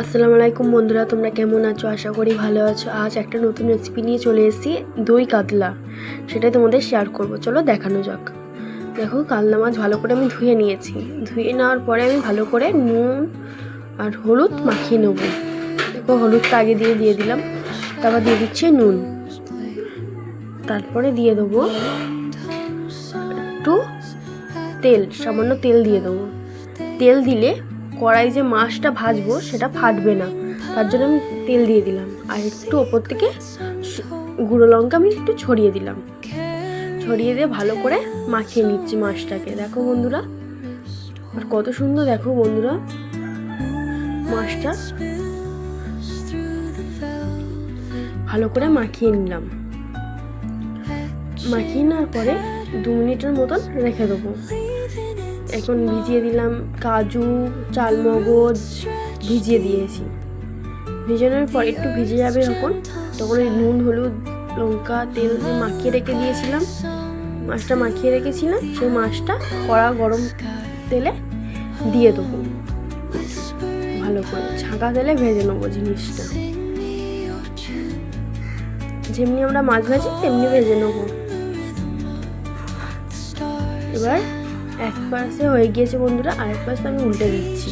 আসসালামু আলাইকুম বন্ধুরা, তোমরা কেমন আছো? আশা করি ভালো আছো। আজ একটা নতুন রেসিপি নিয়ে চলে এসেছি, দই কাতলা। সেটাই তোমাদের শেয়ার করব। চলো দেখানো যাক। দেখো, কাতলা মাছ ভালো করে আমি ধুয়ে নিয়েছি। ধুয়ে নেওয়ার পরে আমি ভালো করে নুন আর হলুদ মাখিয়ে নেব। দেখো, হলুদটা আগে দিয়ে দিয়ে দিলাম। তারপর দিয়ে দিচ্ছি নুন। তারপরে দিয়ে দেবো একটু তেল, সামান্য তেল দিয়ে দেবো। তেল দিলে কড়াই যে মাছটা ভাজবো, সেটা ফাটবে না। তার জন্য আমি তেল দিয়ে দিলাম। আর একটু ওপর থেকে গুঁড়ো লঙ্কা আমি একটু ছড়িয়ে দিলাম। ছড়িয়ে দিয়ে ভালো করে মাখিয়ে নিচ্ছি মাছটাকে। দেখো বন্ধুরা, আর কত সুন্দর দেখো বন্ধুরা, মাছটা ভালো করে মাখিয়ে নিলাম। মাখিয়ে নেওয়ার পরে দু মিনিটের মতন রেখে দেবো। এখন ভিজিয়ে দিলাম কাজু, চালমগজ ভিজিয়ে দিয়েছি। ভিজানোর পর একটু ভিজে যাবে যখন, তখন ওই নুন, হলুদ, লঙ্কা, তেল মাখিয়ে রেখে দিয়েছিলাম, মাছটা মাখিয়ে রেখেছিলাম, সেই মাছটা কড়া গরম তেলে দিয়ে দেবো। ভালো করে ছাঁকা তেলে ভেজে নেব জিনিসটা। যেমনি আমরা মাছ ভাজি, তেমনি ভেজে নেব। এবার এক পাশে হয়ে গিয়েছে বন্ধুরা আরেক পাশে আমি উল্টে দিচ্ছি।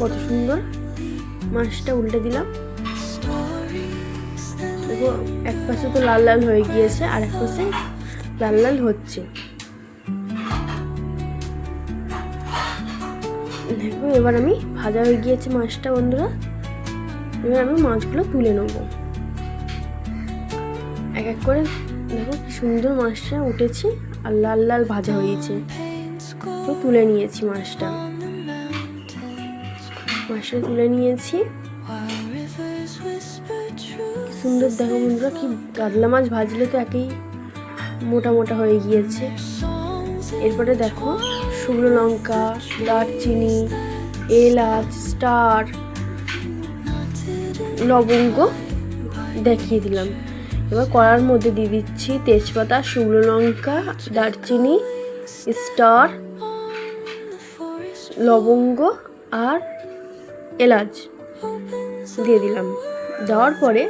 কত সুন্দর মাছটা উল্টে দিলাম। দেখো, এক পাশে তো লাল লাল হয়ে গিয়েছে, আর এক পাশে লাল লাল হচ্ছে। দেখো, এবার আমি ভাজা হয়ে গিয়েছে মাছটা, বন্ধুরা। এবার আমি মাছগুলো তুলে নেব। এক এক করে দেখো কি সুন্দর মাছটা উঠেছে আর লাল লাল ভাজা হয়েছে। তো তুলে নিয়েছি মাছটা। মাছটা তুলে নিয়েছি। সুন্দর দেখো বন্ধুরা, কি কাতলা মাছ ভাজলে তো একেই মোটা মোটা হয়ে গিয়েছে। এরপরে দেখো শুকনো লঙ্কা, দারচিনি, এলাচ, স্টার, লবঙ্গ দেখিয়ে দিলাম। এবার কড়ার মধ্যে দিয়ে দিচ্ছি তেজপাতা, শুকনো লঙ্কা, দারচিনি, স্টার, লবঙ্গ আর এলাচ দিয়ে দিলাম। দেওয়ার পরে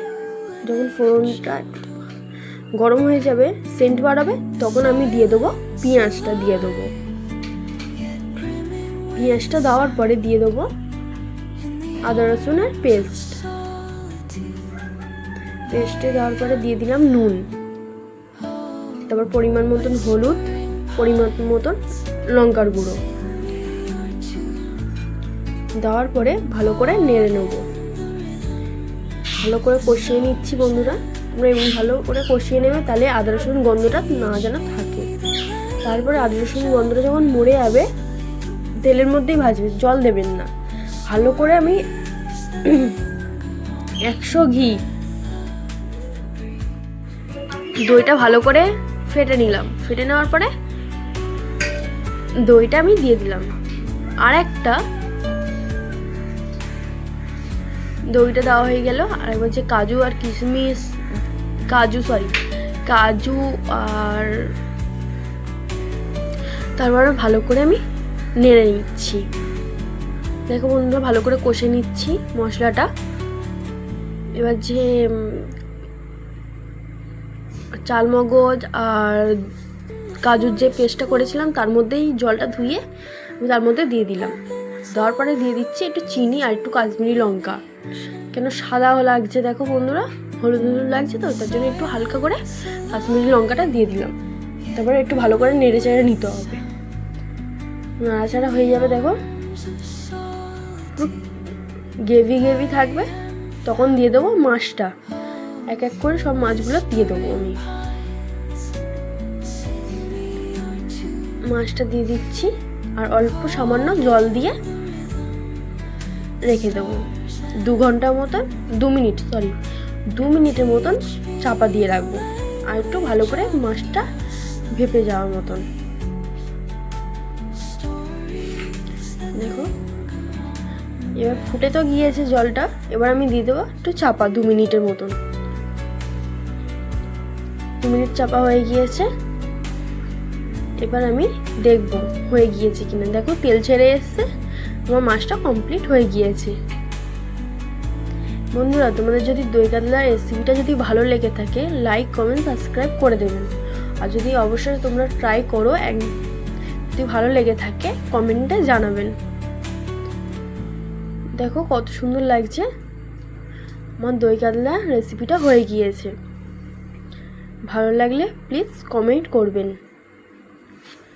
যখন ফোড়নটা গরম হয়ে যাবে, সেন্ট বাড়াবে, তখন আমি দিয়ে দেবো পেঁয়াজটা, দিয়ে দেবো। পেঁয়াজটা দেওয়ার পরে দিয়ে দেবো আদা রসুনের পেস্ট। পেস্টে দেওয়ার পরে দিয়ে দিলাম নুন। তারপর পরিমাণ মতন হলুদ, পরিমাণ মতন লঙ্কার গুঁড়ো। দেওয়ার পরে ভালো করে নেড়ে নেব। ভালো করে কষিয়ে নিচ্ছি বন্ধুরা। আমরা এমনি ভালো করে কষিয়ে নেবে, তাহলে আদা রসুন গন্ধটা না যেন থাকে। তারপরে আদা রসুন গন্ধটা যখন মরে যাবে, তেলের মধ্যেই ভাজবে, জল দেবেন না। ভালো করে আমি একশো ঘি দইটা ভালো করে ফেটে নিলাম। ফেটে নেওয়ার পরে দইটা আমি দিয়ে দিলাম। আর একটা দইটা দেওয়া হয়ে গেল। আর হচ্ছে কাজু আর কিশমিশ, কাজু সরি কাজু আর তারপরে ভালো করে আমি নেড়ে নিচ্ছি। দেখো বন্ধুরা, ভালো করে কষে নিচ্ছি মশলাটা। এবার যে চালমগজ আর কাজুর যে পেস্টটা করেছিলাম, তার মধ্যেই জলটা ধুয়ে আমি তার মধ্যে দিয়ে দিলাম। দেওয়ার পরে দিয়ে দিচ্ছি একটু চিনি আর একটু কাশ্মীরি লঙ্কা। কেন সাদা লাগছে দেখো বন্ধুরা, হলুদ হলুদ লাগছে তো, তার জন্য একটু হালকা করে কাশ্মীরি লঙ্কাটা দিয়ে দিলাম। তারপরে একটু ভালো করে নেড়ে চেড়ে নিতে হবে। নাড়াচাড়া হয়ে যাবে দেখো। গেভি গেভি থাকবে, তখন দিয়ে দেবো মাছটা। এক এক করে সব মাছগুলো দিয়ে দেবো আমি। মাছটা দিয়ে দিচ্ছি আর অল্প সামান্য জল দিয়ে রেখে দেবো। দু ঘণ্টা মতন, দু মিনিট সরি দু মিনিটের মতন চাপা দিয়ে রাখব। আর একটু ভালো করে মাছটা ভেপে যাওয়ার মতন। দেখো, এবার ফুটে তো গিয়েছে জলটা, এবার আমি দিয়ে দেবো একটু চাপা দু মিনিটের মতন। মিনিট চাপা হয়ে গিয়েছে। এবার আমি দেখব হয়ে গিয়েছে কিনা। দেখো, তেল ছেড়ে এসছে। আমার মাছটা কমপ্লিট হয়ে গিয়েছে। বন্ধুরা, তোমাদের যদি দই কাতলার রেসিপিটা যদি ভালো লেগে থাকে লাইক কমেন্ট সাবস্ক্রাইব করে দেবেন। আর যদি অবশ্যই তোমরা ট্রাই করো যদি ভালো লেগে থাকে কমেন্টে জানাবেন। দেখো, কত সুন্দর লাগছে। আমার দই কাতলা রেসিপিটা হয়ে গিয়েছে। ভালো লাগলে প্লিজ কমেন্ট করবেন।